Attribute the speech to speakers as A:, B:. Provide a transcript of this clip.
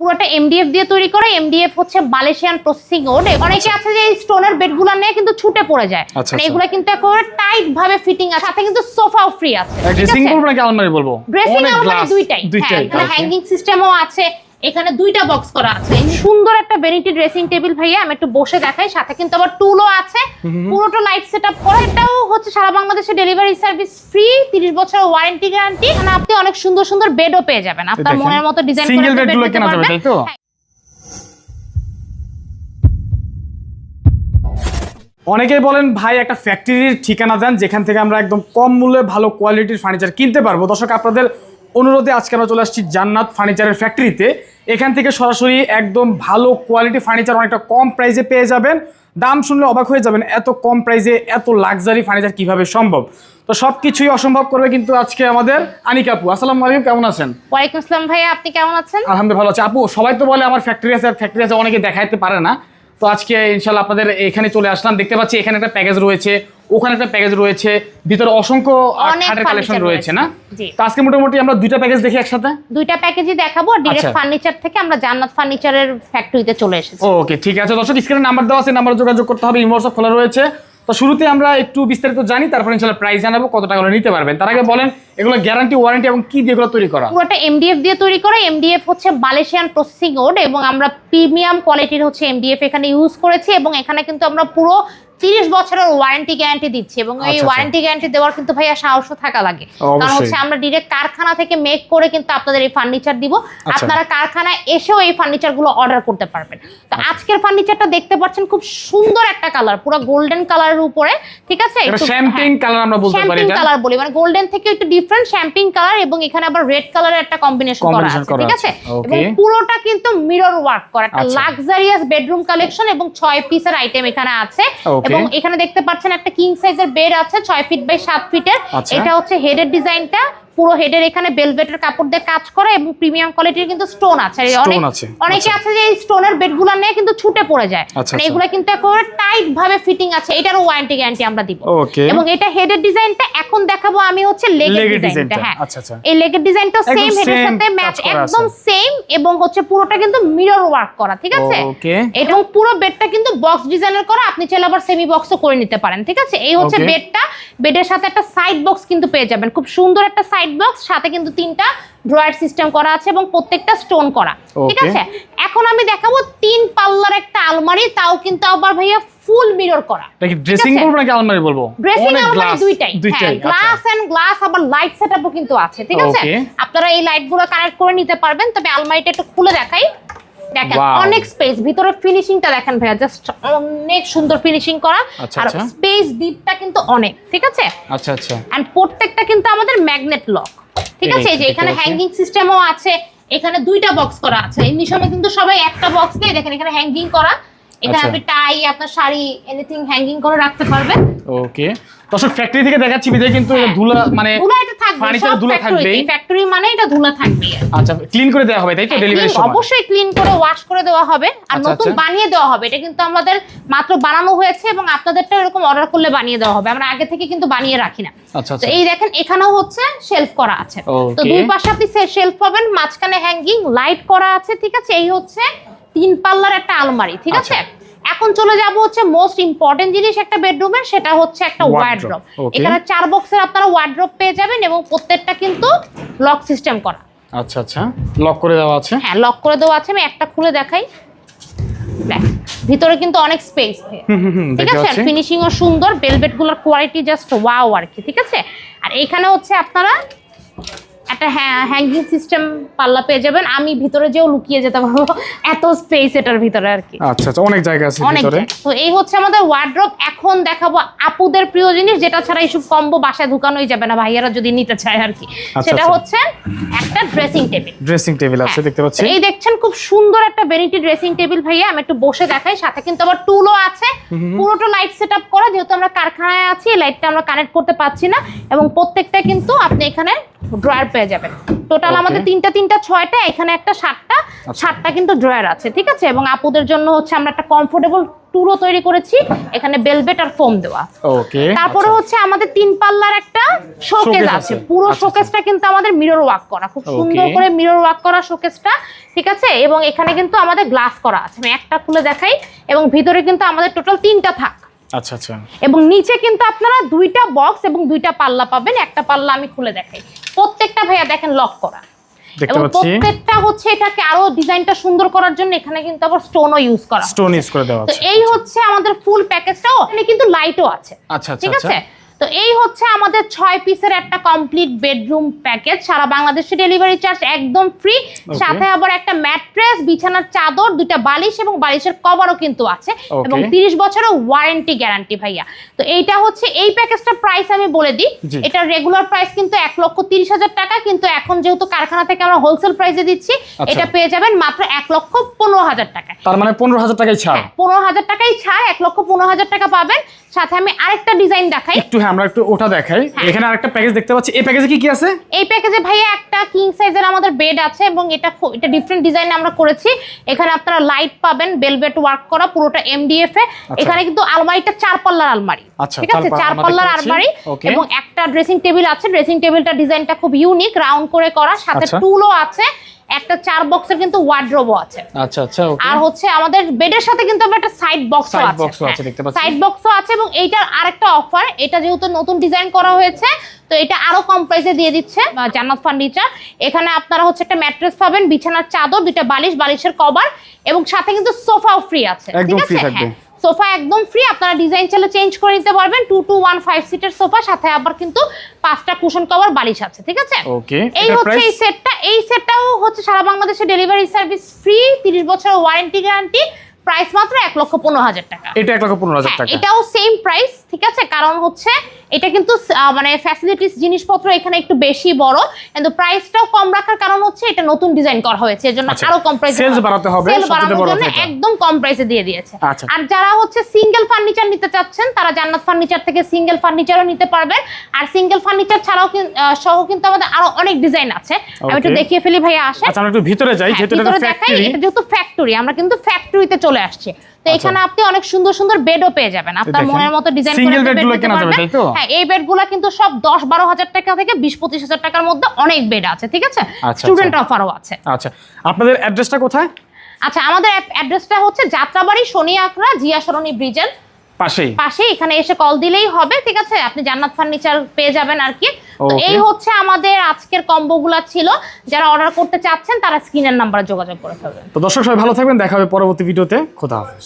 A: পুরোটা এমডিএফ দিয়ে তৈরি করে এমডিএফ হচ্ছে মালয়েশিয়ান প্রসেসিং ওড অনেকে আছে যে এই স্টোনের বেডগুলো নিয়ে কিন্তু ছুটে পড়ে যায়।
B: আচ্ছা,
A: মানে
B: আচ্ছা।
A: এগুলো কিন্তু একেবারে টাইট ভাবে ফিটিং আছে সাথে কিন্তু সোফাও ফ্রি আছে।
B: ড্রেসিং
A: রুম
B: বলব নাকি আলমারি বলব?
A: ড্রেসিং
B: রুম
A: আলমারি দুইটাই। হ্যাঁ হ্যাঙ্গিং সিস্টেমও আছে। এখানে দুইটা বক্স করা আছে। সুন্দর একটা ভ্যানিটি ড্রেসিং টেবিল ভাইয়া আমি একটু বসে দেখাই সাথে কিন্তু আবার টুলও আছে। পুরোটা লাইট সেটআপ করা এটাও হচ্ছে সারা বাংলাদেশে ডেলিভারি সার্ভিস ফ্রি 30 বছর ওয়ারেন্টি গ্যারান্টি মানে আপনি অনেক সুন্দর সুন্দর বেডও পেয়ে যাবেন। আপনার মনের মতো ডিজাইন
B: Single bed গুলো কেনা যাবে, তাই তো? অনেকেই বলেন ভাই একটা ফ্যাক্টরির ঠিকানা দেন যেখান থেকে আমরা একদম কম মূল্যে ভালো কোয়ালিটির ফার্নিচার কিনতে পারব। দর্শক আপনাদের অনুরোধে আজকে আমরা চলে আসছি জান্নাত ফার্নিচারের ফ্যাক্টরিতে এখান থেকে সরাসরি একদম ভালো কোয়ালিটি ফার্নিচার অনেকটা কম প্রাইসে পেয়ে যাবেন। দাম শুনলে অবাক হয়ে যাবেন এত কম প্রাইসে এত লাক্সারি ফার্নিচার কীভাবে সম্ভব? তো সব কিছুই অসম্ভব করবে কিন্তু আজকে আমাদের আনিকা আপু। আসসালামু আলাইকুম কেমন আছেন?
A: ওয়ালাইকুম আসসালাম ভাইয়া আপনি কেমন আছেন?
B: আলহামদুলিল্লাহ ভালো আছে। আপু সবাই তো বলে আমার ফ্যাক্টরি আছে আর ফ্যাক্টরি আছে অনেকে দেখাইতে পারে না। তো আজকে ইনশাল্লাহ আপনাদের এখানে চলে আসলাম। দেখতে পাচ্ছি এখানে একটা প্যাকেজ রয়েছে ওখানে একটা প্যাকেজ রয়েছে ভিতরে অসংখ্য খাটের কালেকশন রয়েছে না। তো আজকে মোটামুটি আমরা দুইটা প্যাকেজ দেখি একসাথে?
A: দুইটা প্যাকেজই দেখাবো ডিরেক্ট
B: আচ্ছা।
A: ফার্নিচার থেকে আমরা জান্নাত ফার্নিচারের ফ্যাক্টরিতে চলে এসেছি।
B: ওকে ঠিক আছে। দর্শক স্ক্রিনে নাম্বার দেওয়া আছে নাম্বার যোগাযোগ করতে হবে ইমোটসঅপ খোলা রয়েছে। তো শুরুতে আমরা একটু বিস্তারিত জানি, তারপর ইনশাল্লাহ প্রাইস জানাব, কত টাকা নিতে পারবেন। তার আগে বলেন, এগুলো গ্যারান্টি ওয়ারেন্টি এবং কি দিয়ে এগুলো তৈরি করা?
A: পুরোটা এমডিএফ দিয়ে তৈরি করা এমডিএফ হচ্ছে মালয়েশিয়ান প্রসেসিং ওড এবং আমরা প্রিমিয়াম কোয়ালিটির হচ্ছে এমডিএফ এখানে ইউজ করেছি এবং এখানে কিন্তু আমরা পুরো তিরিশ বছরের ওয়ারেন্টি গ্যারান্টি দিচ্ছি এবং এই
B: আচ্ছা, আচ্ছা।
A: ওয়ারেন্টি গ্যারান্টি দেওয়ার কিন্তু ভাইয়া সাহসও থাকা লাগে কারণ হচ্ছে আমরা ডিরেক্ট কারখানা থেকে মেক করে কিন্তু আপনাদের এই ফার্নিচার দিব
B: আচ্ছা।
A: আপনারা কারখানায় এসেও এই ফার্নিচারগুলো অর্ডার করতে পারবেন তো
B: আচ্ছা।
A: আজকের ফার্নিচারটা দেখতে পাচ্ছেন খুব সুন্দর একটা কালার পুরো গোল্ডেন কালারের উপরে ঠিক আছে
B: এটা শ্যাম্পিং। কালার আমরা বলতে পারি
A: শ্যাম্পিং
B: এটা
A: কালার বলি মানে গোল্ডেন থেকে একটু ডিফারেন্ট শ্যাম্পিং কালার এবং এখানে আবার রেড কালারের একটা কম্বিনেশন করা আছে ঠিক আছে এবং পুরোটা কিন্তু মিরর ওয়ার্ক করা একটা
B: আচ্ছা।
A: লাক্সারিয়াস বেডরুম কালেকশন এবং ছয় পিসের আইটেম এখানে আছে. এবং এখানে দেখতে পাচ্ছেন একটা কিং সাইজের বেড আছে ছয় ফিট বাই সাত ফিটের
B: আচ্ছা।
A: এটা হচ্ছে হেডের ডিজাইনটা পুরো হেডের এখানে বেলভেটের কাপড় দিয়ে কাজ করা এবং প্রিমিয়াম কোয়ালিটির কিন্তু স্টোন আছে। অনেক অনেকে
B: আচ্ছা।
A: আছে যে এই স্টোনের বেডগুলো নিয়ে কিন্তু ছুটে পড়ে যায়।
B: আচ্ছা,
A: মানে
B: আচ্ছা।
A: এগুলো কিন্তু একেবারে টাইট ভাবে ফিটিং আছে। এটারও ওয়ারেন্টি গ্যারান্টি আমরা দিব। এবং এটা হেডের ডিজাইনটা এখন দেখাবো আমি হচ্ছে লেগের ডিজাইনটা হ্যাঁ। এই লেগের ডিজাইনটা সেম হেডের সাথে ম্যাচ একদম সেম এবং হচ্ছে পুরোটা কিন্তু মিরর ওয়ার্ক করা ঠিক আছে? এবং পুরো বেডটা কিন্তু বক্স ডিজাইনের করা আপনি চাইলে আবার সেমি বক্সও করে নিতে পারেন ঠিক আছে? এই হচ্ছে. বেডটা বেডের সাথে একটা সাইড বক্স কিন্তু পেয়ে যাবেন। খুব সুন্দর একটা সাইড বক্স সাথে কিন্তু তিনটা ড্রয়ার সিস্টেম করা আছে এবং প্রত্যেকটা স্টোন করা। ঠিক আছে? এখন আমি দেখাবো তিন পাল্লার একটা আলমারি তাও কিন্তু আবার ভাইয়া ফুল মিরর করা।
B: নাকি ড্রেসিং
A: রুম
B: বলব নাকি আলমারি বলব?
A: ড্রেসিং আলমারি দুইটাই। হ্যাঁ গ্লাস এন্ড গ্লাস আবার লাইট সেটআপও কিন্তু আছে ঠিক আছে? আপনারা এই লাইটগুলো কানেক্ট করে নিতে পারবেন তবে আলমারিটা একটু খুলে দেখাই। দেখেন. অনেক স্পেস ভিতরে ফিনিশিংটা দেখেন ভাইয়া জাস্ট অনেক সুন্দর ফিনিশিং করা।
B: আচ্ছা,
A: আর
B: আচ্ছা।
A: স্পেস ডিপটা কিন্তু অনেক ঠিক আছে?
B: আচ্ছা আচ্ছা।
A: এন্ড প্রত্যেকটা কিন্তু আমাদের ম্যাগনেট লক ঠিক আছে? এই যে এখানে হ্যাঙ্গিং সিস্টেমও আছে এখানে দুইটা বক্স করা আছে। এমনি সময় কিন্তু সবাই একটা বক্স দিয়ে দেখেন এখানে হ্যাঙ্গিং করা। এখানে
B: আচ্ছা।
A: আপনি টাই আপনার শাড়ি এনিথিং হ্যাঙ্গিং করে রাখতে পারবেন।
B: ওকে দর্শক ফ্যাক্টরি থেকে দেখাচ্ছি বিদায় কিন্তু
A: হ্যাঁ।
B: ধুলা মানে
A: ধুলা এটা থাকবে
B: Furniture
A: সব ফ্যাক্টরি মানে এটা ধুলা থাকবে
B: আচ্ছা ক্লিন করে দেওয়া হবে তাই তো? ডেলিভারির সময়।
A: অবশ্যই ক্লিন করে ওয়াশ করে দেওয়া হবে। আর
B: আচ্ছা,
A: নতুন
B: আচ্ছা।
A: বানিয়ে দেওয়া হবে। এটা কিন্তু আমাদের মাত্র বানানো হয়েছে এবং আপনাদেরটা এরকম অর্ডার করলে বানিয়ে দেওয়া হবে। আমরা আগে থেকে কিন্তু বানিয়ে রাখি না। তো এই দেখেন এখানেও হচ্ছে শেলফ করা আছে। তো দুই পাশে আপনি শেলফ পাবেন মাঝখানে হ্যাঙ্গিং লাইট করা আছে ঠিক আছে? এই হচ্ছে তিন পাল্লার একটা আলমারি ঠিক আছে। এখন চলে যাব হচ্ছে মোস্ট ইম্পর্টেন্ট জিনিস একটা বেডরুমের সেটা হচ্ছে একটা ওয়ার্ড্রপ এখানে চার বক্সের আপনারা ওয়ার্ড্রপ পেয়ে যাবেন এবং প্রত্যেকটা কিন্তু লক সিস্টেম করা।
B: আচ্ছা আচ্ছা। লক করে দেওয়া আছে?
A: হ্যাঁ লক করে দেওয়া আছে। আমি একটা খুলে দেখাই। দেখ ভিতরে কিন্তু অনেক স্পেস ঠিক আছে?
B: পাচ্ছি।
A: ফিনিশিং ও সুন্দর ভেলভেটগুলোর কোয়ালিটি জাস্ট ওয়াও আর কি ঠিক আছে? আর এখানে হচ্ছে আপনারা একটা হ্যাঙ্গিং সিস্টেম পাল্লা পেয়ে যাবেন। আমি ভিতরে যেও লুকিয়ে যেতে পারব। এত স্পেস এটার ভিতরে আর কি।
B: আচ্ছা আচ্ছা অনেক জায়গা আছে
A: অনেক
B: ভিতরে।
A: তো এই হচ্ছে আমাদের ওয়ার্ড্রপ এখন দেখাবো আপুদের প্রিয় জিনিস যেটা ছাড়া এইসব কম্বো বাসায় ঢুকানোই যাবে না ভাইয়ারা যদি নিতে চায় আর কি।
B: আচ্ছা,
A: সেটা
B: আচ্ছা।
A: হচ্ছে একটা ড্রেসিং টেবিল
B: ড্রেসিং টেবিল আছে
A: হ্যাঁ।
B: দেখতে পাচ্ছি।
A: এই দেখছেন খুব সুন্দর একটা ভেনিটি ড্রেসিং টেবিল ভাইয়া। আমি একটু বসে দেখাই সাথে কিন্তু আবার টুলও আছে। পুরোটা লাইট সেট আপ করা যেহেতু আমরা কারখানায় আছি লাইটটা আমরা কানেক্ট করতে পারছি না। এবং প্রত্যেকটা কিন্তু আপনি এখানে ড্রয়ার পেয়ে যাবেন। টোটাল আমাদের তিনটা তিনটা ছয়টা এখানে একটা সাতটা।
B: আচ্ছা।
A: সাতটা কিন্তু ড্রয়ার আছে ঠিক আছে? এবং আপুদের জন্য হচ্ছে আমরা একটা কমফোর্টেবল টুরও তৈরি করেছি। এখানে বেলভেট আর ফোম দেওয়া।
B: ওকে
A: তারপরে হচ্ছে আমাদের তিন পাল্লার একটা শোকেস আছে। পুরো
B: আচ্ছা,
A: শোকেসটা কিন্তু আমাদের মিরর ওয়ার্ক করা। খুব সুন্দর করে মিরর ওয়ার্ক করা শোকেসটা ঠিক আছে? এবং এখানে কিন্তু আমাদের গ্লাস করা আছে। আমি একটা খুলে দেখাই এবং ভিতরে কিন্তু আমাদের টোটাল তিনটা থাক।
B: আচ্ছা আচ্ছা।
A: এবং নিচে কিন্তু আপনারা দুইটা বক্স এবং দুইটা পাল্লা পাবেন। একটা পাল্লা আমি খুলে দেখাই। প্রত্যেকটা ভাইয়া দেখেন লক করা। এবং প্রত্যেকটা হচ্ছে এটাকে আরও ডিজাইনটা সুন্দর করার জন্য এখানে কিন্তু আবার স্টোনও ইউজ করা
B: স্টোন ইউজ করে দেওয়া
A: তো এই হচ্ছে আমাদের ফুল প্যাকেজটাও এখানে কিন্তু লাইটও আছে।
B: আচ্ছা আচ্ছা
A: ঠিক
B: আচ্ছা।
A: আছে? তো এই হচ্ছে আমাদের ছয় পিসের একটা কমপ্লিট বেডরুম প্যাকেজ সারা বাংলাদেশে ডেলিভারি চার্জ একদম ফ্রি সাথে আবার একটা ম্যাট্রেস বিছানার চাদর দুইটা বালিশ এবং বালিশের কভারও কিন্তু আছে। এবং তিরিশ বছরের ওয়ারেন্টি গ্যারান্টি ভাইয়া। তো এইটা হচ্ছে এই প্যাকেজটার প্রাইস আমি বলে দিই।
B: জি।
A: এটার রেগুলার প্রাইস কিন্তু এক লক্ষ তিরিশ হাজার টাকা কিন্তু এখন যেহেতু কারখানা থেকে আমরা হোলসেল প্রাইসে দিচ্ছি
B: আচ্ছা।
A: এটা পেয়ে যাবেন মাত্র এক লক্ষ পনেরো হাজার টাকা।
B: তার মানে পনেরো হাজার টাকাই ছাড়।
A: হ্যাঁ পনেরো হাজার টাকাই ছাড় এক লক্ষ পনেরো হাজার টাকা পাবেন। সাথে আমি আরেকটা ডিজাইন দেখাই।
B: একটু হ্যাঁ আমরা একটু ওটা দেখাই।
A: হ্যাঁ।
B: এখানে আরেকটা প্যাকেজ দেখতে পাচ্ছি। এই প্যাকেজে কি কি আছে?
A: এই প্যাকেজে ভাইয়া একটা কিং সাইজের আমাদের বেড আছে এবং এটা এটা ডিফারেন্ট ডিজাইন আমরা করেছি। এখানে আপনারা লাইট পাবেন বেলভেট ওয়ার্ক করা পুরোটা এমডিএফ এ। এখানে কিন্তু আলমারিটা চার পাল্লার আলমারি।
B: আচ্ছা,
A: ঠিক আছে?
B: চার
A: পাল্লার আলমারি এবং একটা ড্রেসিং টেবিল আছে। ড্রেসিং টেবিলটা ডিজাইনটা খুব ইউনিক রাউন্ড করে করা। সাথে
B: আচ্ছা।
A: টুলও আছে। একটা চার বক্সের কিন্তু ওয়ার্ড্রোবও আছে।
B: আচ্ছা আচ্ছা ওকে
A: আর হচ্ছে আমাদের বেডের সাথে কিন্তু আবার একটা সাইড বক্সও
B: Side
A: আছে।
B: box ও আছে, দেখতে পাচ্ছি।
A: সাইড বক্সও আছে এবং এইটার আরেকটা অফার এটা যেহেতু নতুন ডিজাইন করা হয়েছে তো এটা আরও কম প্রাইসে দিয়ে দিচ্ছে জান্নাত ফার্নিচার এখানে আপনারা হচ্ছে একটা ম্যাট্রেস পাবেন বিছানার চাদর দুইটা বালিশ বালিশের কভার এবং সাথে কিন্তু সোফাও ফ্রি আছে ঠিক আছে?
B: থাকবে।
A: হ্যাঁ। সোফা একদম ফ্রি আপনারা ডিজাইন চাইলে চেঞ্জ করে নিতে পারবেন। টু টু ওয়ান ফাইভ সিটের সোফা সাথে আবার কিন্তু পাঁচটা কুশন কভার বালিশ আছে ঠিক আছে? এই হচ্ছে এই সেটটা এই সেটটাও হচ্ছে সারা বাংলাদেশে ডেলিভারি সার্ভিস ফ্রি তিরিশ বছরের ওয়ারেন্টি গ্যারান্টি প্রাইস মাত্র এক লক্ষ পনেরো হাজার টাকা।
B: এটা এক লক্ষ পনেরো হাজার
A: হ্যাঁ,
B: টাকা।
A: এটাও সেম প্রাইস ঠিক আছে? কারণ হচ্ছে এটা কিন্তু মানে ফ্যাসিলিটিস জিনিসপত্র এখানে একটু বেশি বড় কিন্তু প্রাইসটাও কম রাখার কারণ হচ্ছে এটা নতুন ডিজাইন করা হয়েছে এজন্য
B: আচ্ছা,
A: আরও কম প্রাইসে
B: sales বাড়াতে হবে,
A: সেল বাড়ানোর জন্য একদম কম প্রাইসে দিয়ে দিয়েছে।
B: আচ্ছা।
A: আর যারা হচ্ছে সিঙ্গেল ফার্নিচার নিতে চাচ্ছেন তারা জান্নাত ফার্নিচার থেকে সিঙ্গেল ফার্নিচারও নিতে পারবেন। আর সিঙ্গেল ফার্নিচার ছাড়াও সহ কিন্তু আমাদের আরও অনেক ডিজাইন আছে। আমি একটু দেখিয়ে ফেলি ভাইয়া আসে
B: আচ্ছা আমরা একটু ভিতরে যাই যেহেতু এটা ফ্যাক্টরি
A: এটা যেহেতু ফ্যাক্টরি আমরা কিন্তু ফ্যাক্টরিতে চলে আসছি। তো এখানে আপনি অনেক সুন্দর সুন্দর বেডও পেয়ে যাবেন। আপনার মনের মতো ডিজাইন
B: Single bed গুলো কেনা যাবে, তাই তো?
A: হ্যাঁ এই বেডগুলো কিন্তু সব দশ বারো হাজার টাকা থেকে বিশ পঁচিশ হাজার টাকার মধ্যে অনেক বেড আছে ঠিক আছে?
B: আচ্ছা,
A: স্টুডেন্ট অফারও আছে।
B: আচ্ছা আপনাদের অ্যাড্রেসটা কোথায়?
A: আচ্ছা আমাদের অ্যাড্রেসটা হচ্ছে যাত্রাবাড়ি শনি আকরা জিয়া সরণি ব্রিজের
B: পাশেই।
A: পাশে এখানে এসে কল দিলেই হবে ঠিক আছে? আপনি জান্নাত ফার্নিচার পেয়ে যাবেন আর কি. এই হচ্ছে আমাদের আজকের কম্বোগুলা ছিল। যারা অর্ডার করতে চাচ্ছেন তারা স্ক্রিনের নাম্বারে যোগাযোগ করে ফেলবেন।
B: তো দর্শক সবাই ভালো থাকবেন। দেখা হবে পরবর্তী ভিডিওতে। খোদা হাফেজ।